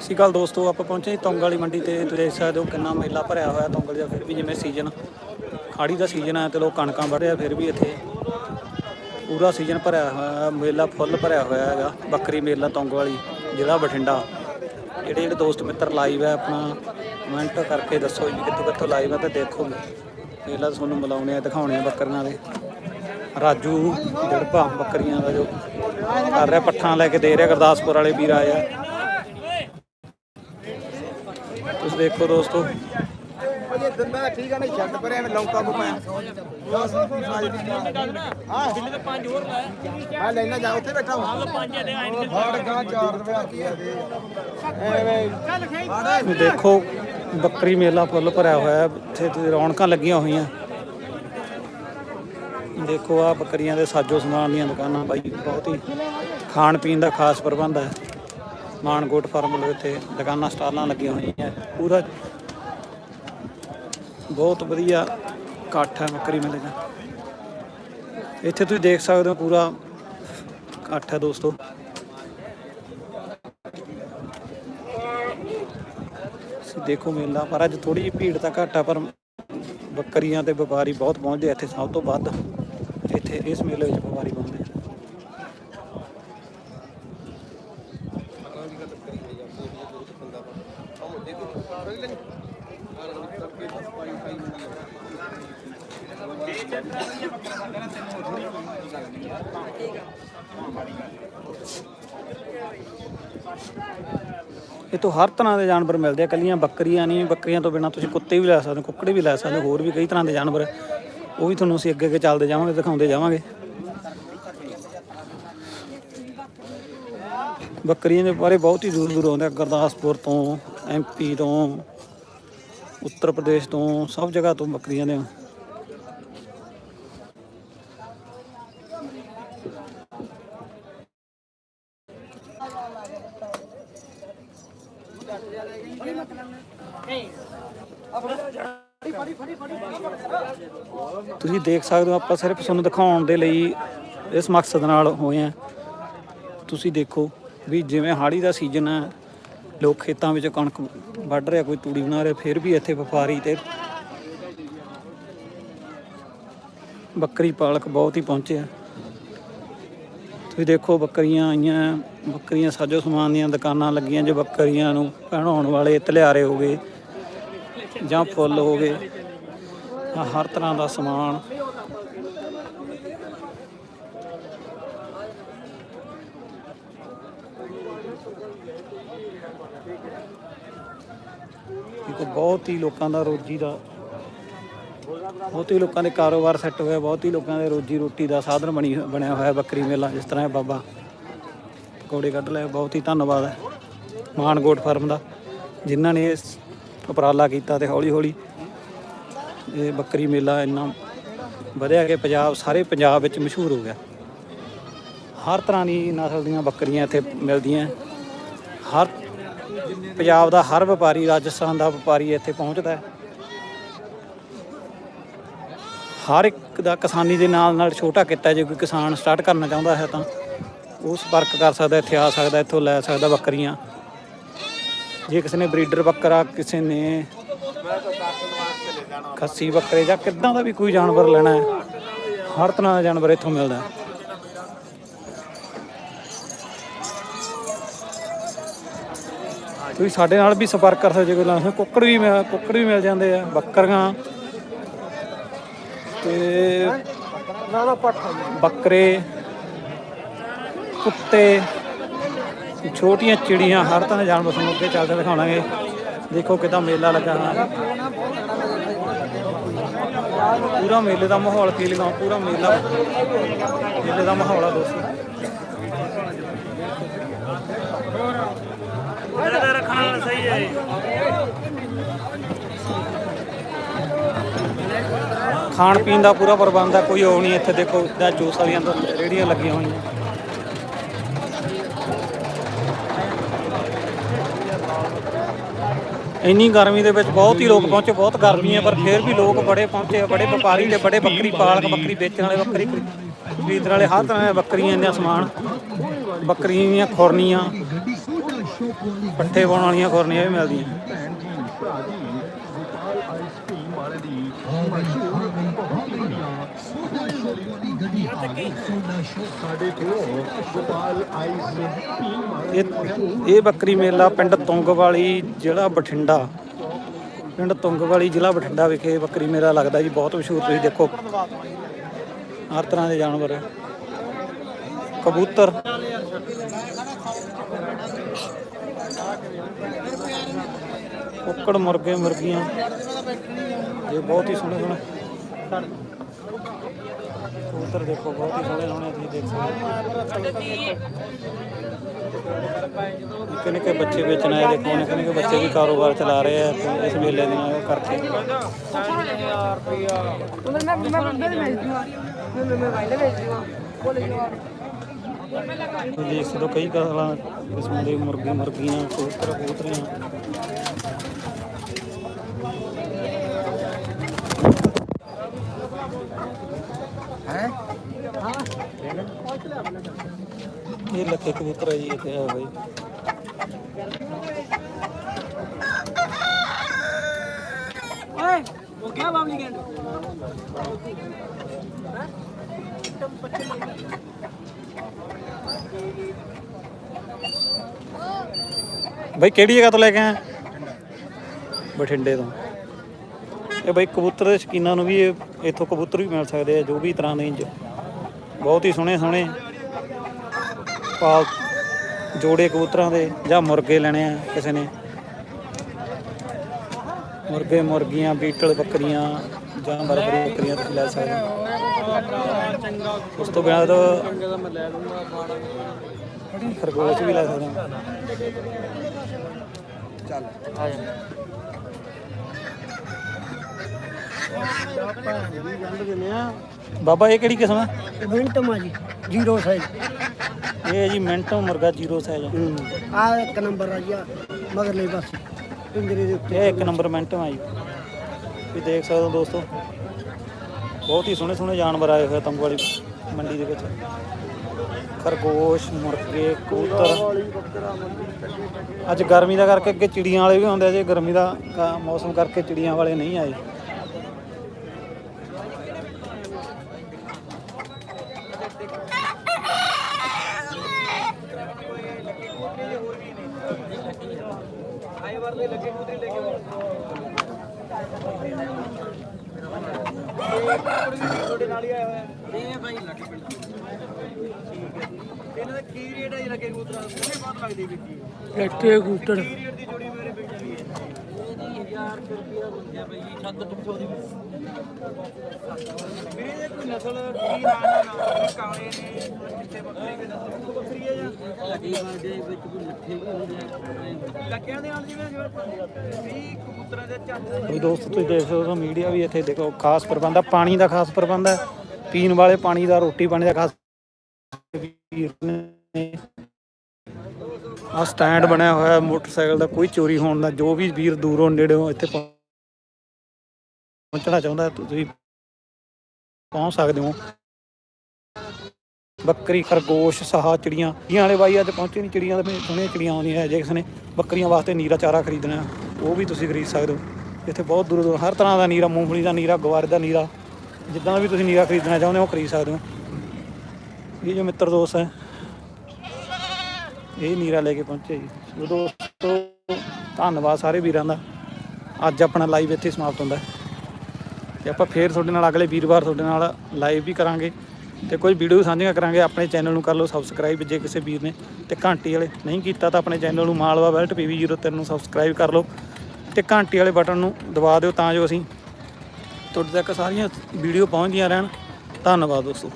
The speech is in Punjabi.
ਸਤਿ ਗੱਲ ਦੋਸਤੋ, ਆਪਾਂ ਪਹੁੰਚੇ ਜੀ ਤੌਂਗ ਵਾਲੀ ਮੰਡੀ ਤੇ। ਤੁਸੀਂ ਦੇਖ ਸਕਦੇ ਹੋ ਕਿੰਨਾ ਮੇਲਾ ਭਰਿਆ ਹੋਇਆ ਤੁੰਗਲ ਦਾ, ਫਿਰ ਵੀ ਜਿਵੇਂ ਸੀਜ਼ਨ ਖਾੜੀ ਦਾ ਸੀਜ਼ਨ ਹੈ ਤੇ ਲੋਕ ਕਣਕਾਂ ਵੱਢ ਰਿਹਾ ਫਿਰ ਵੀ ਇੱਥੇ ਪੂਰਾ ਸੀਜ਼ਨ ਭਰਿਆ ਹੋਇਆ, ਮੇਲਾ ਫੁੱਲ ਭਰਿਆ ਹੋਇਆ ਹੈਗਾ, ਬੱਕਰੀ ਮੇਲਾ ਤੌਂਗ ਵਾਲੀ, ਜ਼ਿਲ੍ਹਾ ਬਠਿੰਡਾ। ਜਿਹੜੇ ਜਿਹੜੇ ਦੋਸਤ ਮਿੱਤਰ ਲਾਈਵ ਹੈ ਆਪਣਾ ਕਮੈਂਟ ਕਰਕੇ ਦੱਸੋ ਜੀ, ਕਿੱਥੋਂ ਕਿੱਥੋਂ ਲਾਈਵ ਹੈ ਤੇ ਦੇਖੋ। ਮੇਲਾ ਤੁਹਾਨੂੰ ਮਿਲਾਉਣੇ ਆ, ਦਿਖਾਉਣੇ ਆ ਬੱਕਰੀਆਂ ਦੇ। ਰਾਜੂ, ਜੜਪਾ, ਬੱਕਰੀਆਂ ਦਾ ਜੋ ਕਰ ਰਿਹਾ ਪੱਠਾਂ ਲੈ ਕੇ ਦੇ ਰਿਹਾ ਗੁਰਦਾਸਪੁਰ ਵਾਲੇ ਵੀਰ ਆਏ ਆ। ਤੁਸੀਂ ਦੇਖੋ ਦੋਸਤੋ। ਇਹ ਦੰਦਾ ਠੀਕ ਆ ਨਹੀਂ ਛੱਡ ਪਰੇ ਐਵੇਂ ਲੌਂਕਾ ਕੋ ਪਾਇਆ ਹਾਂ ਬਿੱਲੇ ਤੇ ਪੰਜ ਹੋਰ ਲਾਇਆ ਹਾਂ ਲੈਣਾ ਜਾ ਉੱਥੇ ਬੈਠਾ ਹਾਂ ਪੰਜ ਦੇ ਆਏ ਨੇ ਫੜ ਗਾ 4 ਰੁਪਏ ਕੀ ਹੈ ਐਵੇਂ ਤੁਸੀਂ ਦੇਖੋ ਬੱਕਰੀ ਮੇਲਾ ਫੁੱਲ ਭਰਿਆ ਹੋਇਆ ਇੱਥੇ ਰੌਣਕਾਂ ਲੱਗੀਆਂ ਹੋਈਆਂ। ਦੇਖੋ ਆ ਬੱਕਰੀਆਂ ਦੇ ਸਾਜੋ ਸਮਾਨ ਦੀਆਂ ਦੁਕਾਨਾਂ ਬਾਈ, ਬਹੁਤ ਹੀ ਖਾਣ ਪੀਣ ਦਾ ਖਾਸ ਪ੍ਰਬੰਧ ਹੈ। ਮਾਨਕੋਟ ਫਾਰਮ ਦੇ ਉੱਤੇ ਦੁਕਾਨਾਂ ਸਟਾਲਾਂ ਲੱਗੀਆਂ ਹੋਈਆਂ ਪੂਰਾ ਬਹੁਤ ਵਧੀਆ ਇਕੱਠ ਹੈ ਬੱਕਰੀ ਮੇਲੇ ਦਾ। ਇੱਥੇ ਤੁਸੀਂ ਦੇਖ ਸਕਦੇ ਹੋ ਪੂਰਾ ਇਕੱਠ ਹੈ ਦੋਸਤੋ। ਦੇਖੋ ਮੇਲਾ, ਪਰ ਅੱਜ ਥੋੜੀ ਜਿਹੀ ਭੀੜ ਤਾਂ ਘੱਟ ਆ, ਪਰ ਬੱਕਰੀਆਂ ਤੇ ਵਪਾਰੀ ਬਹੁਤ ਪਹੁੰਚਦੇ ਇੱਥੇ ਸਭ ਤੋਂ ਵੱਧ। ਇੱਥੇ ਇਸ ਮੇਲੇ ਵਿੱਚ ਵਪਾਰੀ ਪਹੁੰਚਦੇ ਇਹ ਤੋਂ ਹਰ ਤਰ੍ਹਾਂ ਦੇ ਜਾਨਵਰ ਮਿਲਦੇ ਆ। ਕੱਲੀਆਂ ਬੱਕਰੀਆਂ ਨਹੀਂ, ਬੱਕਰੀਆਂ ਤੋਂ ਬਿਨਾ ਤੁਸੀਂ ਕੁੱਤੇ ਵੀ ਲੈ ਸਕਦੇ ਹੋ, ਕੁੱਕੜੇ ਵੀ ਲੈ ਸਕਦੇ ਹੋ, ਹੋਰ ਵੀ ਕਈ ਤਰ੍ਹਾਂ ਦੇ ਜਾਨਵਰ ਉਹ ਵੀ ਤੁਹਾਨੂੰ ਅਸੀਂ ਅੱਗੇ ਅੱਗੇ ਚੱਲਦੇ ਜਾਵਾਂਗੇ, ਦਿਖਾਉਂਦੇ ਜਾਵਾਂਗੇ। ਬੱਕਰੀਆਂ ਦੇ ਬਾਰੇ ਬਹੁਤ ਹੀ ਦੂਰ ਦੂਰ ਆਉਂਦੇ ਆ, ਗੁਰਦਾਸਪੁਰ ਤੋਂ ਐਮਪੀ ਤੋਂ, ਉੱਤਰ ਪ੍ਰਦੇਸ਼ ਤੋਂ, ਸਭ ਜਗ੍ਹਾ ਤੋਂ ਬੱਕਰੀਆਂ ਦੇ ਤੁਸੀਂ ਦੇਖ ਸਕਦੇ ਹੋ, ਆਪਾਂ ਸਿਰਫ ਤੁਹਾਨੂੰ ਦਿਖਾਉਣ ਦੇ ਲਈ ਇਸ ਮਕਸਦ ਨਾਲ ਹੋਏ ਆ ਤੁਸੀਂ ਦੇਖੋ ਵੀ ਜਿਵੇਂ ਹਾੜੀ ਦਾ ਸੀਜ਼ਨ ਹੈ, ਲੋਕ ਖੇਤਾਂ ਵਿੱਚ ਕਣਕ ਵੱਢ ਰਿਹਾ, ਕੋਈ ਤੂੜੀ ਬਣਾ ਰਿਹਾ, ਫਿਰ ਵੀ ਇੱਥੇ ਵਪਾਰੀ ਤੇ ਬੱਕਰੀ ਪਾਲਕ ਬਹੁਤ ਹੀ ਪਹੁੰਚੇ ਆ। ਤੁਸੀਂ ਦੇਖੋ ਬੱਕਰੀਆਂ ਆਈਆਂ, ਬੱਕਰੀਆਂ ਸਾਜੋ ਸਮਾਨ ਦੀਆਂ ਦੁਕਾਨਾਂ ਲੱਗੀਆਂ, ਜੋ ਬੱਕਰੀਆਂ ਨੂੰ ਪਹਿਣਾਉਣ ਵਾਲੇ ਤਲਿਆਰੇ ਹੋ ਗਏ। ਜਾਂ ਫੁੱਲ ਹੋ ਗਏ ਆਹ ਹਰ ਤਰ੍ਹਾਂ ਦਾ ਸਮਾਨ। ਇੱਕ ਬਹੁਤ ਹੀ ਲੋਕਾਂ ਦਾ ਰੋਜੀ ਦਾ, ਬਹੁਤ ਹੀ ਲੋਕਾਂ ਦੇ ਕਾਰੋਬਾਰ ਸੈੱਟ ਹੋਇਆ, ਬਹੁਤ ਹੀ ਲੋਕਾਂ ਦੇ ਰੋਜੀ ਰੋਟੀ ਦਾ ਸਾਧਨ ਬਣੀ, ਬਣਿਆ ਹੋਇਆ ਬੱਕਰੀ ਮੇਲਾ, ਜਿਸ ਤਰ੍ਹਾਂ ਬਾਬਾ ਪਕੌੜੇ ਕੱਢ ਲਏ ਬਹੁਤ ਹੀ ਧੰਨਵਾਦ ਹੈ ਮਾਨਕੋਟ ਫਾਰਮ ਦਾ, ਜਿਨ੍ਹਾਂ ਨੇ ਇਸ ਉਪਰਾਲਾ ਕੀਤਾ ਤੇ ਹੌਲੀ ਹੌਲੀ ਇਹ ਬੱਕਰੀ ਮੇਲਾ ਇੰਨਾ ਵਧਿਆ ਕਿ ਪੰਜਾਬ, ਸਾਰੇ ਪੰਜਾਬ ਵਿੱਚ ਮਸ਼ਹੂਰ ਹੋ ਗਿਆ। ਹਰ ਤਰ੍ਹਾਂ ਦੀ ਨਸਲ ਦੀਆਂ ਬੱਕਰੀਆਂ ਇੱਥੇ ਮਿਲਦੀਆਂ। ਹਰ ਪੰਜਾਬ ਦਾ ਹਰ ਵਪਾਰੀ, ਰਾਜਸਥਾਨ ਦਾ ਵਪਾਰੀ ਇੱਥੇ ਪਹੁੰਚਦਾ ਹਰ ਇੱਕ ਦਾ ਕਿਸਾਨੀ ਦੇ ਨਾਲ ਨਾਲ ਛੋਟਾ ਕਿੱਤਾ ਜੇ ਕੋਈ ਕਿਸਾਨ ਸਟਾਰਟ ਕਰਨਾ ਚਾਹੁੰਦਾ ਹੈ ਤਾਂ ਉਹ ਸੰਪਰਕ ਕਰ ਸਕਦਾ, ਇੱਥੇ ਆ ਸਕਦਾ, ਇੱਥੋਂ ਲੈ ਸਕਦਾ ਬੱਕਰੀਆਂ। ਜੇ ਕਿਸੇ ਨੇ ਬਰੀਡਰ ਬੱਕਰਾ ਕਿਸੇ ਨੇ ਖੱਸੀ ਬੱਕਰੇ ਜਾਂ ਕਿੱਦਾਂ ਦਾ ਵੀ ਕੋਈ ਜਾਨਵਰ ਲੈਣਾ ਹੈ ਹਰ ਤਰ੍ਹਾਂ ਦਾ ਜਾਨਵਰ ਇੱਥੋਂ ਮਿਲਦਾ ਹੈ। ਤੁਸੀਂ ਸਾਡੇ ਨਾਲ ਵੀ ਸੰਪਰਕ ਕਰ ਸਕਦੇ ਜੇ ਕੋਈ ਲੈਣਾ ਕੁੱਕੜ ਵੀ ਮਿਲ ਕੁੱਕੜ ਵੀ ਮਿਲ ਜਾਂਦੇ ਆ ਬੱਕਰੀਆਂ। ਤੇ ਨਾ ਨਾ ਪੱਠਾ। ਬੱਕਰੇ ਕੁੱਤੇ। ਛੋਟੀਆਂ ਚਿੜੀਆਂ ਹਰ ਤਰ੍ਹਾਂ ਦੇ ਜਾਨਵਰ ਤੁਹਾਨੂੰ ਅੱਗੇ ਚੱਲਦੇ ਦਿਖਾਉਣਾਂਗੇ। ਦੇਖੋ ਕਿਦਾਂ ਮੇਲਾ ਲੱਗਾ ਹੋਇਆ ਪੂਰਾ ਮੇਲੇ ਦਾ ਮਾਹੌਲ ਫੀਲ ਕਰੋ ਪੂਰਾ ਮੇਲਾ। ਮੇਲੇ ਦਾ ਮਾਹੌਲ ਆ ਦੋਸਤੋ। ਰੱਖਣਾ ਸਹੀ ਹੈ ਖਾਣ ਪੀਣ ਦਾ ਪੂਰਾ ਪ੍ਰਬੰਧ ਆ, ਕੋਈ ਉਹ ਨਹੀਂ ਇੱਥੇ ਦੇਖੋ ਦਾ ਜੂਸ ਵਾਲੀਆਂ ਰੇੜੀਆਂ ਲੱਗੀਆਂ ਹੋਈਆਂ। ਇੰਨੀ ਗਰਮੀ ਦੇ ਵਿੱਚ ਬਹੁਤ ਹੀ ਲੋਕ ਪਹੁੰਚੇ, ਬਹੁਤ ਗਰਮੀ ਹੈ, ਪਰ ਫਿਰ ਵੀ ਲੋਕ ਬੜੇ ਪਹੁੰਚੇ, ਬੜੇ ਵਪਾਰੀ ਤੇ ਬੜੇ ਬੱਕਰੀ ਪਾਲਕ, ਬੱਕਰੀ ਵੇਚਣ ਵਾਲੇ, ਬੱਕਰੀ ਖਰੀਦਣ ਵਾਲੇ, ਹਰ ਤਰ੍ਹਾਂ ਦੇ ਬੱਕਰੀਆਂ ਦੀਆਂ ਸਮਾਨ। ਬੱਕਰੀਆਂ ਦੀਆਂ ਖੁਰਨੀਆਂ, ਪੱਠੇ ਪਾਉਣ ਵਾਲੀਆਂ ਖੁਰਨੀਆਂ ਵੀ ਮਿਲਦੀਆਂ। ਇਹ ਇਹ ਬੱਕਰੀ ਮੇਲਾ ਪਿੰਡ ਤੁੰਗਵਾਲੀ ਜ਼ਿਲ੍ਹਾ ਬਠਿੰਡਾ। ਪਿੰਡ ਤੁੰਗਵਾਲੀ ਜ਼ਿਲ੍ਹਾ ਬਠਿੰਡਾ ਵਿਖੇ ਬੱਕਰੀ ਮੇਲਾ ਲੱਗਦਾ ਜੀ, ਬਹੁਤ ਮਸ਼ਹੂਰ, ਤੁਸੀਂ ਦੇਖੋ। ਹਰ ਤਰ੍ਹਾਂ ਦੇ ਜਾਨਵਰ ਕਬੂਤਰ। ਕੁੱਕੜ ਮੁਰਗੇ ਮੁਰਗੀਆਂ। ਇਹ ਬਹੁਤ ਹੀ ਸੋਹਣੇ ਸੋਹਣੇ ਕਬੂਤਰ ਦੇਖੋ, ਬਹੁਤ ਹੀ ਸੋਹਣੇ ਸੋਹਣੇ ਤੁਸੀਂ ਦੇਖ ਸਕਦੇ ਨਿੱਕੇ ਨਿੱਕੇ ਬੱਚੇ ਵੇਚਣ ਆਏ, ਦੇਖੋ, ਨਿੱਕੇ ਨਿੱਕੇ ਬੱਚੇ ਵੀ ਕਾਰੋਬਾਰ ਚਲਾ ਰਹੇ ਆ, ਤੇ ਇਸ ਮੇਲੇ ਦੀਆਂ ਕਰਕੇ ਮੈਂ ਮੈਂ ਬੰਦੇ ਦੇ ਭੇਜ ਦੂੰਗਾ ਮੈਂ ਮੈਂ ਮੈਂ ਦੇ ਦੂੰਗਾ ਬੋਲੇ ਜਵਾਬ ਤੁਸੀਂ ਦੇਖ ਸਕਦੇ ਹੋ, ਕਈ ਤਰ੍ਹਾਂ ਕਿਸਮ ਦੇ ਮੁਰਗੇ, ਮੁਰਗੀਆਂ, ਕਬੂਤਰ, ਕਬੂਤਰੀਆਂ। ਇਹ ਲੱਖੇ ਕਬੂਤਰ ਹੈ ਜੀ ਇੱਥੇ ਆ ਬਾਈ। ਓਏ ਉਹ ਕੀ ਬਾਬਲੀ ਕਹਿੰਦੇ? ਬਾਈ ਕਿਹੜੀ ਜਗ੍ਹਾ ਤੋਂ ਲੈ ਕੇ ਆਏ ਬਠਿੰਡੇ ਤੋਂ। ਇਹ ਬਾਈ ਕਬੂਤਰ ਦੇ ਸ਼ਕੀਨਾਂ ਨੂੰ ਵੀ ਇੱਥੋਂ ਕਬੂਤਰ ਵੀ ਮਿਲ ਸਕਦੇ ਆ ਜੋ ਵੀ ਤਰ੍ਹਾਂ ਦੇ ਇੰਜ ਬਹੁਤ ਹੀ ਸੋਹਣੇ ਸੋਹਣੇ ਪਾਲ ਜੋੜੇ ਕਬੂਤਰਾਂ ਦੇ ਜਾਂ ਮੁਰਗੇ ਲੈਣੇ ਆ ਕਿਸੇ ਨੇ। ਮੁਰਗੇ ਮੁਰਗੀਆਂ ਬੀਟਲ ਬੱਕਰੀਆਂ ਜਾਂ ਬਰਬਰੀ ਬੱਕਰੀਆਂ ਤੁਸੀਂ ਲੈ ਸਕਦੇ ਹੋ। ਉਸ ਤੋਂ ਬਾਅਦ ਖਰਗੋਸ਼ ਵੀ ਲੈ ਸਕਦੇ ਹੋ। ਬਾਬਾ ਇਹ ਕਿਹੜੀ ਕਿਸਮ ਹੈ ਮਿੰਟ ਮਾਜੀ ਜ਼ੀਰੋ ਸਾਈਜ਼ ਇਹ ਹੈ ਜੀ ਮਿੰਟੋ ਮੁਰਗਾ ਜ਼ੀਰੋ ਸਾਈਜ਼ ਆ। ਇੱਕ ਨੰਬਰ ਆ ਜੀ ਆਹ ਮਗਰਲੇ ਪਾਸੇ ਪਿੰਜਰੇ ਦੇ ਉੱਤੇ। ਇਹ ਇੱਕ ਨੰਬਰ ਮਿੰਟੋ ਆ ਜੀ। ਵੀ ਦੇਖ ਸਕਦੇ ਹੋ ਦੋਸਤੋ ਬਹੁਤ ਹੀ ਸੋਹਣੇ ਸੋਹਣੇ ਜਾਨਵਰ ਆਏ ਹੋਏ ਤੰਬੂ ਵਾਲੀ ਮੰਡੀ ਦੇ ਵਿੱਚ। ਖਰਗੋਸ਼ ਮੁਰਗੇ ਕਬੂਤਰ। ਅੱਜ ਗਰਮੀ ਦਾ ਕਰਕੇ ਅੱਗੇ ਚਿੜੀਆਂ ਵਾਲੇ ਵੀ ਹੁੰਦੇ ਆ ਜੇ। ਗਰਮੀ ਦਾ ਮੌਸਮ ਕਰਕੇ ਚਿੜੀਆਂ ਵਾਲੇ ਨਹੀਂ ਆਏ। ਆਏ ਵਾਰ ਦੇ ਲੱਗੇ ਕੁਦਰੀ ਲੈ ਕੇ ਤੁਹਾਡੇ ਨਾਲ ਹੀ ਆਇਆ ਹੋਇਆ ਇਹ ਭਾਈ ਲੱਗੇ ਪਿੰਡ ਇਹਨਾਂ ਦਾ ਕੀ ਰੇਟ ਹੈ ਜੀ ਲੱਗੇ ਕਬੂਤਰਾਂ ਦਾ? ਬਹੁਤ ਲੱਗਦੀ ਵਿੱਕੀ ਲੱਗੇ ਕਬੂਤਰ ਕੀ ਰੇਟ ਦੀ ਜੋੜੀ ਲੱਟੇ ਕੂਟਰ ਵੀ ਦੋਸਤੋ, ਤੁਸੀਂ ਦੇਖ ਸਕਦੇ ਹੋ ਮੀਡੀਆ ਵੀ ਇੱਥੇ ਦੇਖੋ, ਖਾਸ ਪ੍ਰਬੰਧ ਆ, ਪਾਣੀ ਦਾ ਖਾਸ ਪ੍ਰਬੰਧ ਹੈ ਪੀਣ ਵਾਲੇ ਪਾਣੀ ਦਾ, ਰੋਟੀ ਪਾਣੀ ਦਾ ਖਾਸ ਆ ਸਟੈਂਡ ਬਣਿਆ ਹੋਇਆ ਹੈ ਮੋਟਰਸਾਈਕਲ ਦਾ ਕੋਈ ਚੋਰੀ ਹੋਣ ਦਾ ਜੋ ਵੀ ਵੀਰ ਦੂਰੋਂ ਨੇੜਿਓਂ ਇੱਥੇ ਪਹੁੰ- ਪਹੁੰਚਣਾ ਚਾਹੁੰਦਾ ਹੈ, ਤੁਸੀਂ ਪਹੁੰਚ ਸਕਦੇ ਹੋ। ਬੱਕਰੀ ਖਰਗੋਸ਼ ਸਾਹਾ ਚਿੜੀਆਂ। ਚਿੜੀਆਂ ਵਾਲੇ ਬਾਈ ਅੱਜ ਪਹੁੰਚੇ ਨਹੀਂ ਚਿੜੀਆਂ ਦੇ ਸੋਹਣੀਆਂ ਚਿੜੀਆਂ ਆਉਂਦੀਆਂ ਹੈ ਜੇ ਕਿਸੇ ਨੇ ਬੱਕਰੀਆਂ ਵਾਸਤੇ ਨੀਰਾ ਚਾਰਾ ਖਰੀਦਣਾ ਹੈ, ਉਹ ਵੀ ਤੁਸੀਂ ਖਰੀਦ ਸਕਦੇ ਹੋ। ਇੱਥੇ ਬਹੁਤ ਦੂਰੋਂ ਦੂਰ ਹਰ ਤਰ੍ਹਾਂ ਦਾ ਨੀਰਾ ਮੂੰਗਫਲੀ ਦਾ ਨੀਰਾ ਗਵਾਰ ਦਾ ਨੀਰਾ ਜਿੱਦਾਂ ਦਾ ਵੀ ਤੁਸੀਂ ਨੀਰਾ ਖਰੀਦਣਾ ਚਾਹੁੰਦੇ ਹੋ ਉਹ ਖਰੀਦ ਸਕਦੇ ਹੋ। ਇਹ ਜੋ ਮਿੱਤਰ ਦੋਸਤ ਹੈ ਇਹ ਨੀਰਾ ਲੈ ਕੇ ਪਹੁੰਚੇ ਜੀ। ਸੋ ਦੋਸਤੋ ਧੰਨਵਾਦ ਸਾਰੇ ਵੀਰਾਂ ਦਾ। ਅੱਜ ਆਪਣਾ ਲਾਈਵ ਇੱਥੇ ਸਮਾਪਤ ਹੁੰਦਾ ਹੈ। ਤੇ ਆਪਾਂ ਫੇਰ ਤੁਹਾਡੇ ਨਾਲ ਅਗਲੇ ਵੀਰਵਾਰ ਤੁਹਾਡੇ ਨਾਲ ਲਾਈਵ ਵੀ ਕਰਾਂਗੇ। ਤੇ ਕੋਈ ਵੀਡੀਓ ਸਾਂਝੀਆਂ ਕਰਾਂਗੇ, ਆਪਣੇ ਚੈਨਲ ਨੂੰ ਕਰ ਲਓ ਸਬਸਕ੍ਰਾਈਬ ਜੇ ਕਿਸੇ ਵੀਰ ਨੇ। ਤੇ ਘੰਟੀ ਵਾਲੇ ਨਹੀਂ ਕੀਤਾ ਤਾਂ ਆਪਣੇ ਚੈਨਲ ਨੂੰ ਮਾਲਵਾ ਵੈਲਟ ਪੀਵੀ 03 ਨੂੰ ਸਬਸਕ੍ਰਾਈਬ ਕਰ ਲਓ। ਤੇ ਘੰਟੀ ਵਾਲੇ ਬਟਨ ਨੂੰ ਦਬਾ ਦਿਓ ਤਾਂ ਜੋ ਅਸੀਂ ਤੁਹਾਡੇ ਤੱਕ ਸਾਰੀਆਂ ਵੀਡੀਓ ਪਹੁੰਚਦੀਆਂ ਰਹਿਣ। ਧੰਨਵਾਦ ਦੋਸਤੋ।